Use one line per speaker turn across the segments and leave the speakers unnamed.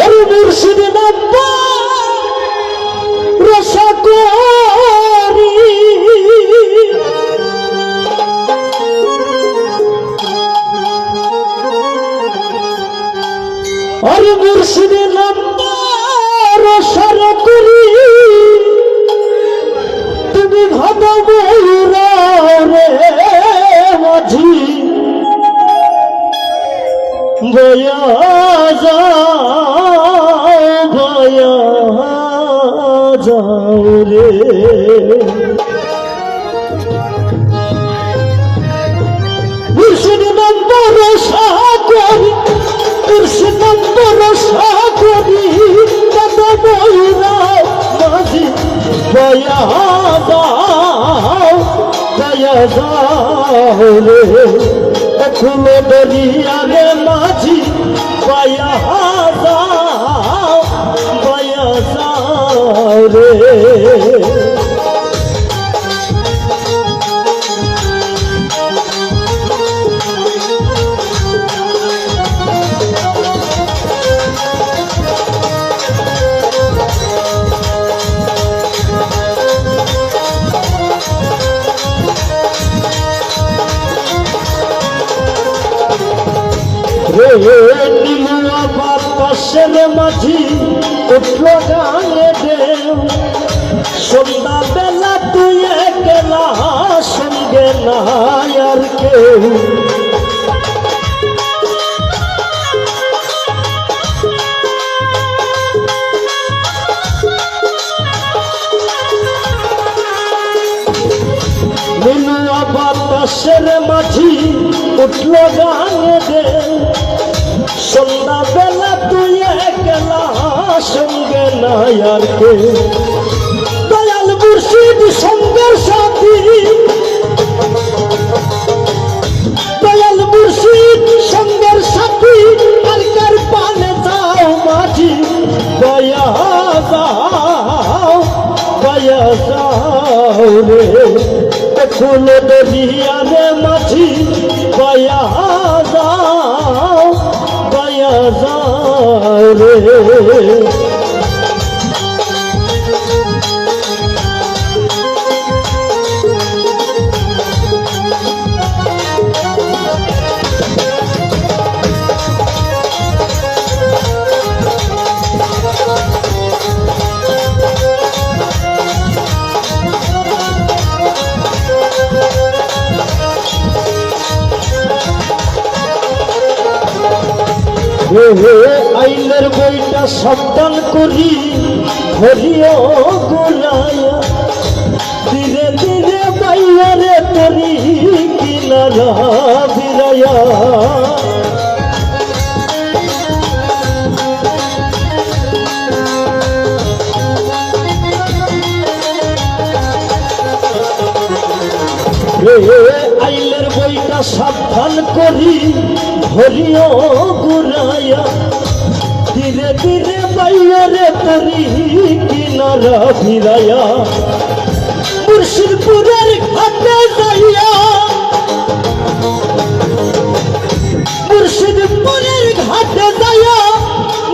ওর মুর্শিদ রসা করি। ওর মুর্শিদ রসার করি। তুমি ভাব রে। খুলে দরিয়া রে। মাঝি বয়া রে। রে নিলুয়া বাতাসের মাঝি উঠল গানে ঢেউ। সন্ধ্যা বেলা তুই একলা সঙ্গে নাই আর কেউ। বাতাসের মাঝি উঠল গানে ঢেউ। সন্ধ্যা বেলা তুই একলা সঙ্গে নাই আর কে? দয়াল মুর্শিদ সঙ্গের সাথী। দয়াল মুর্শিদ সঙ্গের সাথী আর কার পানে যাও মাঝি। দয়া যাও দয়া যাও রে। ফুল দরিয়া রে মাঝি। রে হে হে আইনের বইটা সাবধান করি হরিও গোলায়া ধীরে ধীরে বাইরে তরি কিনারা ফিরায়া হে হে আইলের সাবধান করি হরিও গুরায়া ধীরে ধীরে বাইরে তরি কিনারা ফিরায়া মুর্শিদপুরের ঘাটে যাইয়া, মুর্শিদপুরের ঘাটে যাইয়া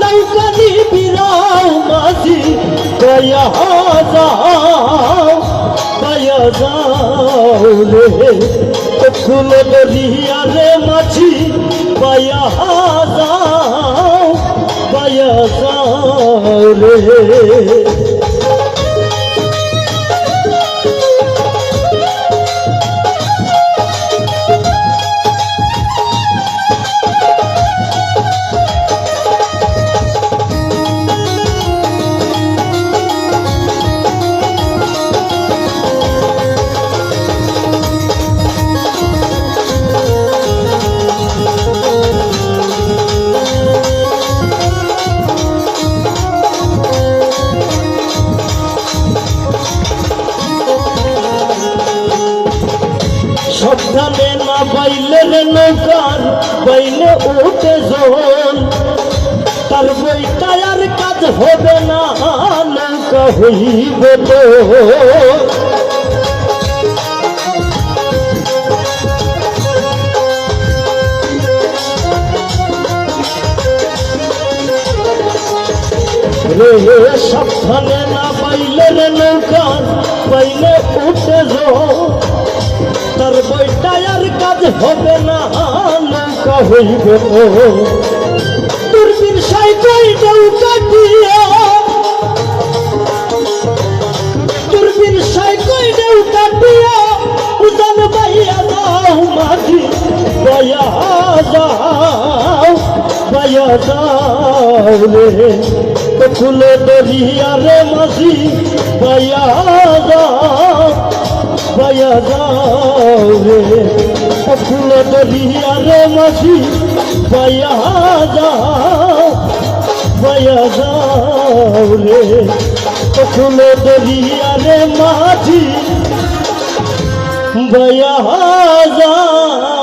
নৌকানি বিরাও মাঝি, দয়া যাও দয়া যাও রে ফুল দরিয়া রে মাঝি দয়া যাও পায়া যাও রে নৌকার বাইলে উঠে জল। তার বইটা আর কাজ হবে না, নৌকা হইবে তো। রে সাবধানে না পাইলে রে নৌকার পাইলে উঠে যাও হইবে। তো দূরবীন সাইকেল নৌকা দিয়া। দূরবীন সাইকেল নৌকা দিয়া উদান বাইয়া দাও মাঝি, বাইয়া যাও বাইয়া যাও রে। ফুলে দরিয়া রে মাঝি, বাইয়া যাও। বাইয়া যাও রে। ফুল দরিয়া রে মাসি বাইয়া যাও বাইয়া যাও রে। ফুল দরিয়া রে মাঝি বাইয়া যাও।